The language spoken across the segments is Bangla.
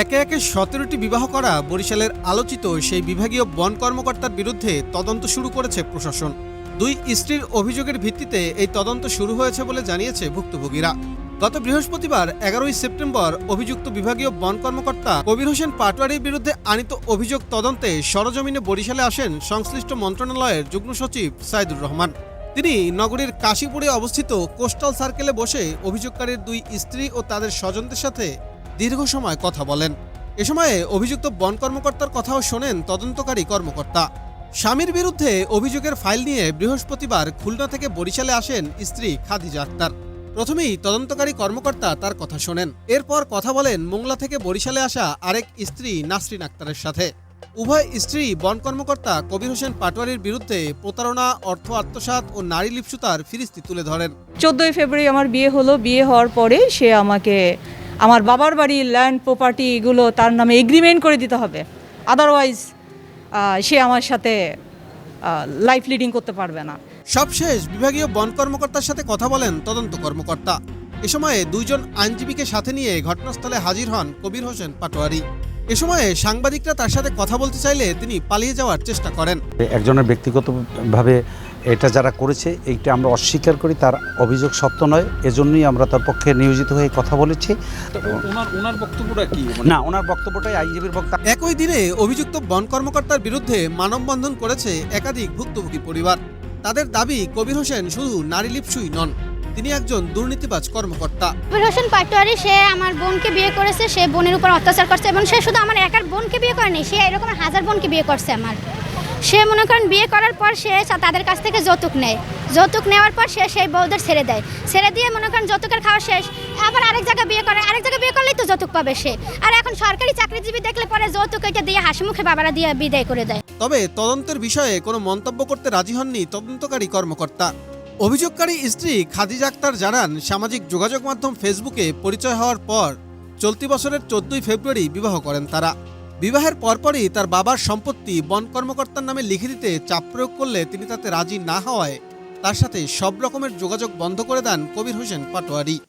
একে একে সতেরোটি বিবাহ করা বরিশালের আলোচিত সেই বিভাগীয় বন কর্মকর্তার বিরুদ্ধে তদন্ত শুরু করেছে প্রশাসন। দুই স্ত্রীর অভিযোগের ভিত্তিতে এই তদন্ত শুরু হয়েছে বলে জানিয়েছে ভুক্তভোগীরা। গত বৃহস্পতিবার, এগারোই সেপ্টেম্বর, অভিযুক্ত বিভাগীয় বন কর্মকর্তা কবির হোসেন পাটোয়ারির বিরুদ্ধে আনিত অভিযোগ তদন্তে সরজমিনে বরিশালে আসেন সংশ্লিষ্ট মন্ত্রণালয়ের যুগ্ম সচিব সাইদুর রহমান। তিনি নগরীর কাশীপুরে অবস্থিত কোস্টাল সার্কেলে বসে অভিযোগকারীর দুই স্ত্রী ও তাদের স্বজনদের সাথে দীর্ঘ সময় কথা বলেন। এ সময়ে অভিযুক্ত বন কর্মকর্তার কথাও শোনেন তদন্তকারী কর্মকর্তা। স্বামীর বিরুদ্ধে অভিযোগের ফাইল নিয়ে বৃহস্পতিবার খুলনা থেকে বরিশালে আসেন স্ত্রী খাদিজা আক্তার। প্রথমেই তদন্তকারী কর্মকর্তা তার কথা শোনেন। এরপর কথা বলেন মোংলা থেকে বরিশালে আসা আরেক স্ত্রী নাসরিন আক্তারের সাথে। উভয় স্ত্রী বন কর্মকর্তা কবির হোসেন পাটোয়ারির বিরুদ্ধে প্রতারণা, অর্থ আত্মসাৎ ও নারী লিপ্সুতার ফিরিস্তি তুলে ধরেন। চোদ্দই ফেব্রুয়ারি আমার বিয়ে হলো। বিয়ে হওয়ার পরে সে আমাকে আমার বাবার বাড়ির ল্যান্ড প্রপার্টি এগুলো তার নামে এগ্রিমেন্ট করে দিতে হবে। আদারওয়াইজ সে আমার সাথে লাইফ লিডিং করতে পারবে না। সবশেষ বিভাগীয় বন কর্মকর্তার সাথে কথা বলেন তদন্ত কর্মকর্তা। এ সময়ে দুইজন আইনজীবীকে সাথে নিয়ে ঘটনাস্থলে হাজির হন কবির হোসেন পাটোয়ারি। এ সময়ে সাংবাদিকরা তার সাথে কথা বলতে চাইলে তিনি পালিয়ে যাওয়ার চেষ্টা করেন। একজনের ব্যক্তিগতভাবে এটা যারা করেছে এইটা আমরা অস্বীকার করি তার অভিযোগ সত্য নয়। এজন্যই আমরা তার পক্ষে নিয়োজিত হয়ে কথা বলেছি। ওনার ওনার বক্তব্যটা কি? না ওনার বক্তব্যটাই আইনজীবীর বক্তব্য একই দিনে অভিযুক্ত বন কর্মকর্তার বিরুদ্ধে মানববন্ধন করেছে একাধিক ভুক্তভোগী পরিবার। তাদের দাবি কবির হোসেন শুধু নারী লিপসুই নন তিনি একজন দুর্নীতিবাজ কর্মকর্তা। কবির হোসেন পাটোয়ারি সে আমার বোনকে বিয়ে করেছে সে বোনের উপর অত্যাচার করছে এবং সে শুধু আমার একার বোনকে বিয়ে করেনি সে এরকম হাজার বোনকে বিয়ে করছে আমার। সে মনে করেন বিয়ে করার পর সে তাদের কাছ থেকে যৌতুক নেয়। যৌতুক নেওয়ার পর সে সেই বউদের ছেড়ে দেয়। ছেড়ে দিয়ে মনে করেন যৌতুকের খাওয়া শেষ। আবার আরেক জায়গায় বিয়ে করে। আরেক জায়গায় বিয়ে করলেই তো যৌতুক পাবে সে। আর এখন সরকারি চাকরিজীবী দেখলে পরে যৌতুক এটা দিয়ে হাসি মুখে বাবারা দিয়ে বিদায় করে দেয়। তবে তদন্তের বিষয়ে কোনো মন্তব্য করতে রাজি হননি তদন্তকারী কর্মকর্তা। অভিযোগকারী স্ত্রী খাদিজা আক্তার জানান, সামাজিক যোগাযোগ মাধ্যম ফেসবুকে পরিচয় হওয়ার পর চলতি বছরের চোদ্দই ফেব্রুয়ারি বিবাহ করেন তারা। বিবাহের পরপরই তার বাবার সম্পত্তি বন কর্মকর্তার নামে লিখে দিতে চাপ প্রয়োগ করলে তিনি তাতে রাজি না হওয়ায় তার সাথে সব রকমের যোগাযোগ বন্ধ করে দেন কবির হোসেন পাটোয়ারি।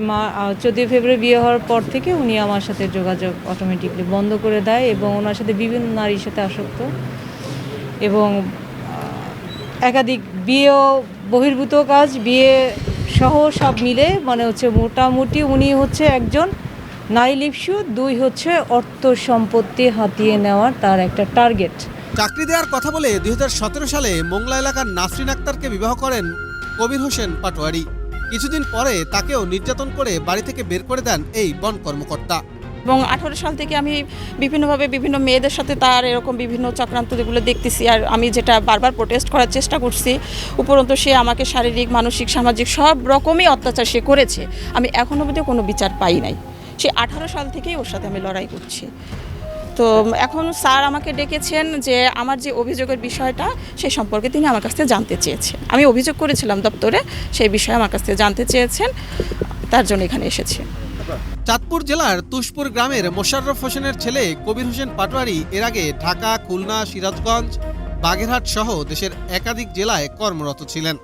মা চোদ্দোই ফেব্রুয়ারি বিয়ে হওয়ার পর থেকে উনি আমার সাথে যোগাযোগ অটোমেটিকলি বন্ধ করে দেয় এবং ওনার সাথে বিভিন্ন নারীর সাথে আসক্ত এবং একাধিক বিয়েও বহির্ভূত কাজ, বিয়ে সহ সব মিলে মানে হচ্ছে মোটামুটি উনি হচ্ছে একজন নারী লিপসু দুই হচ্ছে অর্থ সম্পত্তি হাতিয়ে নেওয়ার তার একটা টার্গেট চাকরি দেওয়ার কথা বলে দু হাজার সতেরো সালে মোংলা এলাকার নাসরিন আক্তারকে বিবাহ করেন কবির হোসেন পাটোয়ারি। কিছুদিন পরে তাকেও নির্যাতন করে বাড়ি থেকে বের করে দেন এই বন কর্মকর্তা। এবং আঠারো সাল থেকে আমি বিভিন্নভাবে বিভিন্ন মেয়েদের সাথে তার এরকম বিভিন্ন চক্রান্ত যেগুলো দেখতেছি আর আমি যেটা বারবার প্রোটেস্ট করার চেষ্টা করছি উপরন্তু সে আমাকে শারীরিক মানসিক সামাজিক সব রকমই অত্যাচার সে করেছে। আমি এখনও অবধি কোনো বিচার পাই নাই। সে আঠারো সাল থেকেই ওর সাথে আমি লড়াই করছি। তো এখন স্যার আমাকে ডেকেছেন যে আমার যে অভিযোগের বিষয়টা সেই সম্পর্কে তিনি আমার কাছ থেকে জানতে চেয়েছেন। আমি অভিযোগ করেছিলাম দপ্তরে, সেই বিষয়ে আমার কাছ থেকে জানতে চেয়েছেন। তার জন্য এখানে এসেছি। চাঁদপুর জেলার তুষপুর গ্রামের মোশাররফ হোসেনের ছেলে কবির হোসেন পাটোয়ারি এর আগে ঢাকা, খুলনা, সিরাজগঞ্জ, বাগেরহাট সহ দেশের একাধিক জেলায় কর্মরত ছিলেন।